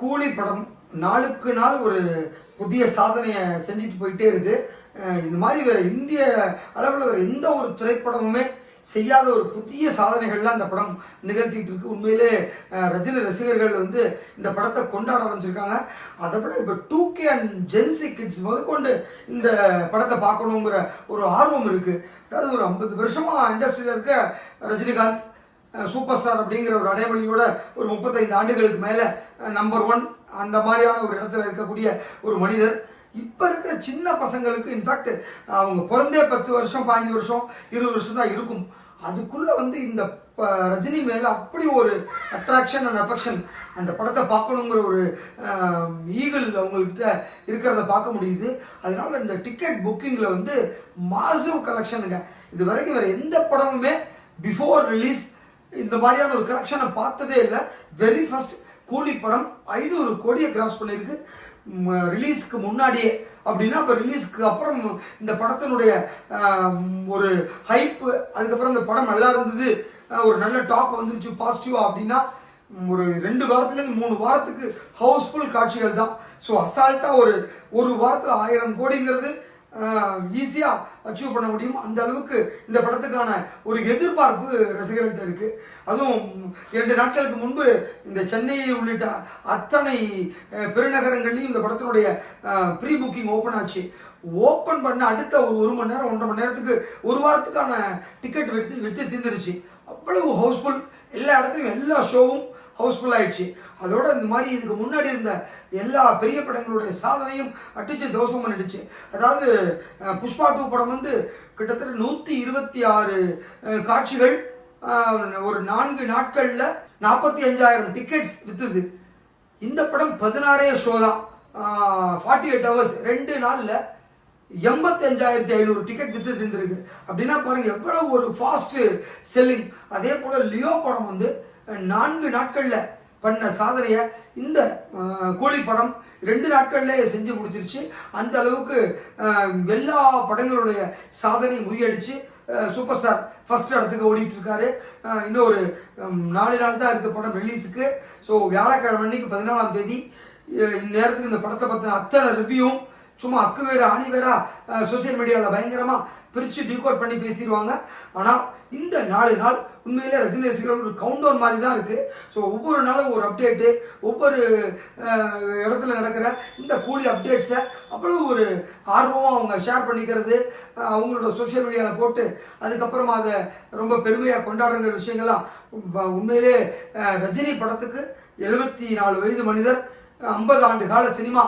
கூலி படம் நாளுக்கு நாள் ஒரு புதிய சாதனையை செஞ்சுட்டு போயிட்டே இருக்கு. இந்த மாதிரி வேற இந்திய அளவில் வேற எந்த ஒரு திரைப்படமுமே செய்யாத ஒரு புதிய சாதனைகள்லாம் இந்த படம் நிகழ்த்திட்டு இருக்கு. உண்மையிலே ரஜினி ரசிகர்கள் வந்து இந்த படத்தை கொண்டாட ஆரம்பிச்சிருக்காங்க. அதை விட இப்போ two K and gen Z kids முதற்கொண்டு இந்த படத்தை பார்க்கணுங்கிற ஒரு ஆர்வம் இருக்கு. அதாவது ஒரு ஐம்பது வருஷமா இண்டஸ்ட்ரியில் இருக்க ரஜினிகாந்த் சூப்பர் ஸ்டார் அப்படிங்கிற ஒரு அடைமொழியோட ஒரு முப்பத்தைந்து ஆண்டுகளுக்கு மேலே நம்பர் ஒன் அந்த மாதிரியான ஒரு இடத்துல இருக்கக்கூடிய ஒரு மனிதர். இப்போ இருக்கிற சின்ன பசங்களுக்கு இன்ஃபேக்ட் அவங்க பிறந்தே பத்து வருஷம் பாஞ்சு வருஷம் இருபது வருஷம் தான் இருக்கும். அதுக்குள்ளே வந்து இந்த ப- ரஜினி மேலே அப்படி ஒரு அட்ராக்ஷன் அண்ட் அஃபெக்ஷன் அந்த படத்தை பார்க்கணுங்கிற ஒரு ஈகிள் அவங்கள்கிட்ட இருக்கிறத பார்க்க முடியுது. அதனால இந்த டிக்கெட் புக்கிங்கில் வந்து மாசிவ் கலெக்ஷனுங்க இது வரைக்கும் வேறு எந்த படமுமே பிஃபோர் ரிலீஸ் இந்த மாதிரியான ஒரு கலெக்ஷனை பார்த்ததே இல்லை. வெரி ஃபர்ஸ்ட் கூலி படம் ஐநூறு கோடியை கிராஸ் பண்ணியிருக்கு ரிலீஸ்க்கு முன்னாடியே அப்படின்னா இப்போ ரிலீஸ்க்கு அப்புறம் இந்த படத்தினுடைய ஒரு ஹைப்பு அதுக்கப்புறம் இந்த படம் நல்லா இருந்தது ஒரு நல்ல டாக் வந்துருச்சு பாசிட்டிவாக அப்படின்னா ஒரு ரெண்டு வாரத்துலேருந்து மூணு வாரத்துக்கு ஹவுஸ்ஃபுல் காட்சிகள் தான். ஸோ அசால்ட்டாக ஒரு ஒரு வாரத்தில் ஆயிரம் கோடிங்கிறது ஈஸியாக அச்சீவ் பண்ண முடியும். அந்த அளவுக்கு இந்த படத்துக்கான ஒரு எதிர்பார்ப்பு ரசிகர்கள்ட்ட இருக்குது அதுவும் இரண்டு நாட்களுக்கு முன்பு இந்த சென்னையில் உள்ளிட்ட அத்தனை பெருநகரங்கள்லையும் இந்த படத்தினுடைய ப்ரீ புக்கிங் ஓப்பன் ஆச்சு. ஓப்பன் பண்ண அடுத்த ஒரு ஒரு மணி நேரம் ஒன்றரை மணி நேரத்துக்கு ஒரு வாரத்துக்கான டிக்கெட் விற்று விற்று தீர்ந்துருச்சு. அவ்வளவு ஹவுஸ்ஃபுல் எல்லா இடத்துலையும் எல்லா ஷோவும் ஹவுஸ்ஃபுல் ஆயிடுச்சு. அதோட இந்த மாதிரி இதுக்கு முன்னாடி இருந்த எல்லா பெரிய படங்களுடைய சாதனையும் அடிச்சு தோசம் பண்ணிடுச்சு. அதாவது புஷ்பா டூ படம் வந்து கிட்டத்தட்ட நூற்றி இருபத்தி ஆறு காட்சிகள் ஒரு நான்கு நாட்களில் நாற்பத்தி அஞ்சாயிரம் டிக்கெட்ஸ் விற்றுது இந்த படம் பதினாறே ஷோ தான் ஃபார்ட்டி எயிட் ஹவர்ஸ் ரெண்டு நாளில் எண்பத்தஞ்சாயிரத்தி ஐநூறு டிக்கெட் வித்து தந்துருக்கு அப்படின்னா பாருங்கள் எவ்வளோ ஒரு ஃபாஸ்ட்டு செல்லிங் அதே போல் லியோ படம் வந்து நான்கு நாட்களில் பண்ண சாதனையை இந்த கூலி படம் ரெண்டு நாட்கள்லேயே செஞ்சு முடிச்சிருச்சு. அந்த அளவுக்கு எல்லா படங்களுடைய சாதனை முறியடிச்சு சூப்பர் ஸ்டார் ஃபர்ஸ்ட் இடத்துக்கு ஓடிட்டுருக்காரு இன்னும் ஒரு நாலு நாள் தான் இருக்குது படம் ரிலீஸுக்கு ஸோ வியாழக்கிழமை அன்னைக்கு பதினாலாம் தேதி இந்நேரத்துக்கு இந்த படத்தை பற்றின அத்தனை ரிவ்யூவும் சும்மா அக்கு வேற அணி வேற சோசியல் மீடியாவில் பயங்கரமாக பிரித்து டீகோட் பண்ணி பேசிடுவாங்க. ஆனால் இந்த நாலு நாள் உண்மையிலே ரஜினி ரசிகர்கள் ஒரு கவுண்டவுன் மாதிரி தான் இருக்குது ஸோ ஒவ்வொரு நாளும் ஒரு அப்டேட்டு ஒவ்வொரு இடத்துல நடக்கிற இந்த கூலி அப்டேட்ஸை அவ்வளோ ஒரு ஆர்வமாக அவங்க ஷேர் பண்ணிக்கிறது அவங்களோட சோஷியல் மீடியாவில் போட்டு அதுக்கப்புறமா அதை ரொம்ப பெருமையாக கொண்டாடுங்கிற விஷயங்கள்லாம் உண்மையிலே ரஜினி படத்துக்கு எழுபத்தி நாலு வயது மனிதர் ஐம்பது ஆண்டு கால சினிமா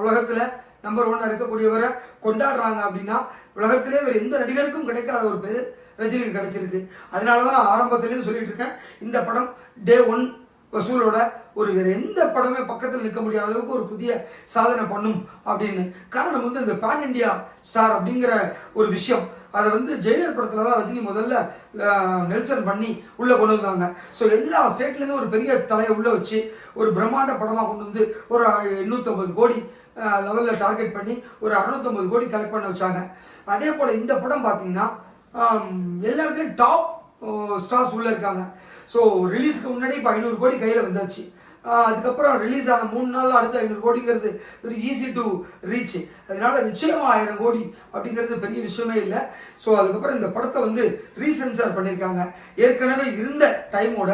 உலகத்தில் நம்பர் ஒன்னாக இருக்கக்கூடியவரை கொண்டாடுறாங்க அப்படின்னா உலகத்திலே வேறு எந்த நடிகருக்கும் கிடைக்காத ஒரு பேர் ரஜினிக்கு கிடைச்சிருக்கு. அதனால தான் நான் ஆரம்பத்துலேயும் சொல்லிட்டு இருக்கேன் இந்த படம் டே ஒன் வசூலோட ஒரு வேறு எந்த படமே பக்கத்தில் நிற்க முடியாத அளவுக்கு ஒரு புதிய சாதனை பண்ணும் அப்படின்னு. காரணம் வந்து இந்த பேன் இண்டியா ஸ்டார் அப்படிங்கிற ஒரு விஷயம். அதை வந்து ஜெயிலர் படத்தில் தான் ரஜினி முதல்ல நெல்சன் பண்ணி உள்ளே கொண்டு வந்தாங்க. ஸோ எல்லா ஸ்டேட்லேருந்து ஒரு பெரிய தலையை உள்ளே வச்சு ஒரு பிரம்மாண்ட படமாக கொண்டு வந்து ஒரு எண்ணூற்றம்பது கோடி லெவலில் டார்கெட் பண்ணி ஒரு அறுநூத்தொம்பது கோடி கலெக்ட் பண்ண வச்சாங்க. அதே போல் இந்த படம் பார்த்தீங்கன்னா எல்லா இடத்துலையும் டாப் ஸ்டார்ஸ் உள்ளே இருக்காங்க. ஸோ ரிலீஸ்க்கு முன்னாடி இப்போ ஐநூறு கோடி கையில் வந்தாச்சு. அதுக்கப்புறம் ரிலீஸ் ஆன மூணு நாள் அடுத்த ஐநூறு கோடிங்கிறது ஒரு ஈஸி டு ரீச் அதனால நிச்சயமாக ஆயிரம் கோடி அப்படிங்கிறது பெரிய விஷயமே இல்லை. ஸோ அதுக்கப்புறம் இந்த படத்தை வந்து ரீசென்சார் பண்ணியிருக்காங்க ஏற்கனவே இருந்த டைமோட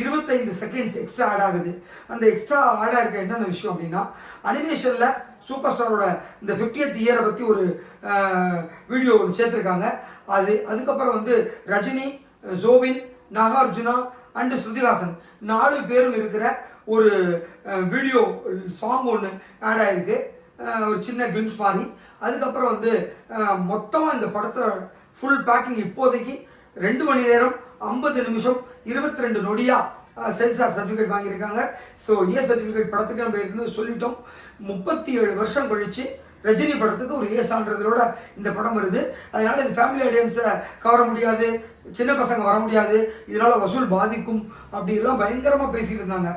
இருபத்தைந்து செகண்ட்ஸ் எக்ஸ்ட்ரா ஆட் ஆகுது. அந்த எக்ஸ்ட்ரா ஆட் ஆகிருக்க என்னென்ன விஷயம் அப்படின்னா அனிமேஷனில் சூப்பர் ஸ்டாரோட இந்த 50th இயரை பற்றி ஒரு வீடியோ ஒன்று சேர்த்துருக்காங்க. அது அதுக்கப்புறம் வந்து ரஜினி ஜோவின் நாகார்ஜுனா அண்டு ஸ்ருதிஹாசன். நாலு பேரும் இருக்கிற ஒரு வீடியோ சாங் ஒன்று ஆட் ஆயிருக்கு. ஒரு சின்ன கிளிம்ஸ் மாதிரி. அதுக்கப்புறம் வந்து மொத்தமாக இந்த படத்தை ஃபுல் பேக்கிங் இப்போதைக்கு ரெண்டு மணி நேரம் ஐம்பது நிமிஷம் இருபத்தி ரெண்டு நொடியாக சென்சார் சர்டிஃபிகேட் வாங்கியிருக்காங்க. ஸோ ஏ சர்டிஃபிகேட் படத்துக்கு நம்ம ஏற்கனவே சொல்லிட்டோம். முப்பத்தி ஏழு வருஷம் கழிச்சு ரஜினி படத்துக்கு ஒரு ஏ சான்றதோட இந்த படம் வருது. அதனால இது ஃபேமிலி ஆடியன்ஸை கவர முடியாது சின்ன பசங்க வர முடியாது. இதனால வசூல் பாதிக்கும் அப்படின்லாம் பயங்கரமாக பேசிட்டு இருந்தாங்க.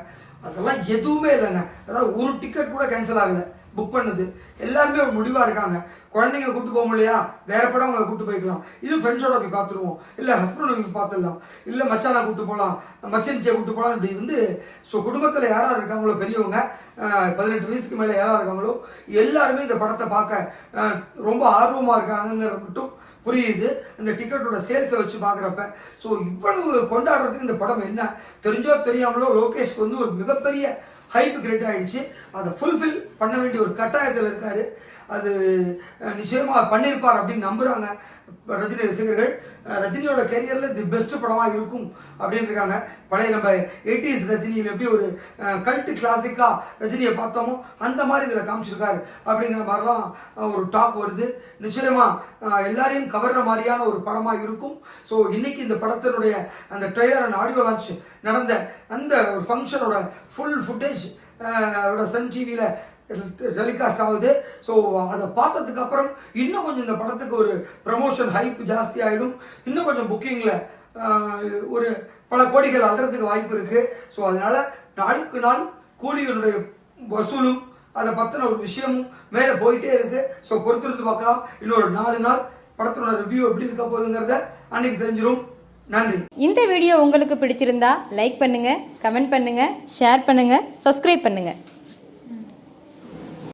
அதெல்லாம் எதுவுமே இல்லைங்க. அதாவது ஒரு டிக்கெட் கூட கேன்சல் ஆகலை. புக் பண்ணுது. எல்லாருமே ஒரு முடிவாக இருக்காங்க. குழந்தைங்க கூப்பிட்டு போக முடியா வேற படம் அவங்களை கூட்டு போய்க்கலாம். இது ஃப்ரெண்ட்ஸோட போய் பார்த்துருவோம். இல்லை ஹஸ்பண்ட் போய் பார்த்துடலாம். இல்லை மச்சானா கூப்பிட்டு போகலாம் மச்சனிச்சியை கூப்பிட்டு போகலாம் இப்படி வந்து ஸோ குடும்பத்தில் யாராக இருக்காங்களோ பெரியவங்க பதினெட்டு வயசுக்கு மேலே யாராக இருக்காங்களோ எல்லாருமே இந்த படத்தை பார்க்க ரொம்ப ஆர்வமாக இருக்காங்கங்கிறது மட்டும் புரியுது. இந்த டிக்கெட்டோட சேல்ஸை வச்சு பார்க்குறப்ப ஸோ இவ்வளவு கொண்டாடுறதுக்கு இந்த படம் என்ன? தெரிஞ்சோ தெரியாமலோ லோகேஷ்க்கு வந்து ஒரு மிகப்பெரிய ஹைப் கிரியேட் ஆகிடுச்சு அதை ஃபுல்ஃபில் பண்ண வேண்டிய ஒரு கட்டாயத்தில் இருக்காரு. அது நிச்சயமாக பண்ணியிருப்பார் அப்படின்னு நம்புகிறாங்க ரஜினி ரசிகர்கள் ரஜினியோட கேரியரில் தி பெஸ்ட் படமாக இருக்கும் அப்படின்னு இருக்காங்க பழைய நம்ம எயிட்டிஸ் ரஜினியில் எப்படி ஒரு கல்ட்டு கிளாசிக்காக ரஜினியை பார்த்தோமோ அந்த மாதிரி இதில் காமிச்சிருக்காரு. அப்படிங்கிற மாதிரிலாம் ஒரு டாப் வருது. நிச்சயமாக எல்லாரையும் கவர்ற மாதிரியான ஒரு படமாக இருக்கும். ஸோ இன்றைக்கி இந்த படத்தினுடைய அந்த ட்ரெய்லர் அண்ட் ஆடியோ லான்ச் நடந்த அந்த ஒரு ஃபங்க்ஷனோட ஃபுல் ஃபுட்டேஜ் சன் டிவியில் டெலிகாஸ்ட் ஆகுது. ஸோ அதை பார்த்ததுக்கு அப்புறம் இன்னும் கொஞ்சம் இந்த படத்துக்கு ஒரு ப்ரமோஷன் ஹைப் ஜாஸ்தி ஆகிடும் இன்னும் கொஞ்சம் புக்கிங்கில் ஒரு பல கோடிகள் அல்றதுக்கு வாய்ப்பு இருக்குது ஸோ அதனால் நாளுக்கு நாள் கூலிகளுடைய வசூலும் அதை பற்றின ஒரு விஷயமும் மேலே போயிட்டே இருக்குது ஸோ பொறுத்திருந்து பார்க்கலாம். இன்னொரு நாலு நாள் படத்தோட ரிவ்யூ எப்படி இருக்க போகுதுங்கிறத அன்னைக்கு தெரிஞ்சிடும் நன்றி. இந்த வீடியோ உங்களுக்கு பிடிச்சிருந்தா லைக் பண்ணுங்க கமெண்ட் பண்ணுங்க ஷேர் பண்ணுங்க சப்ஸ்கிரைப் பண்ணுங்க.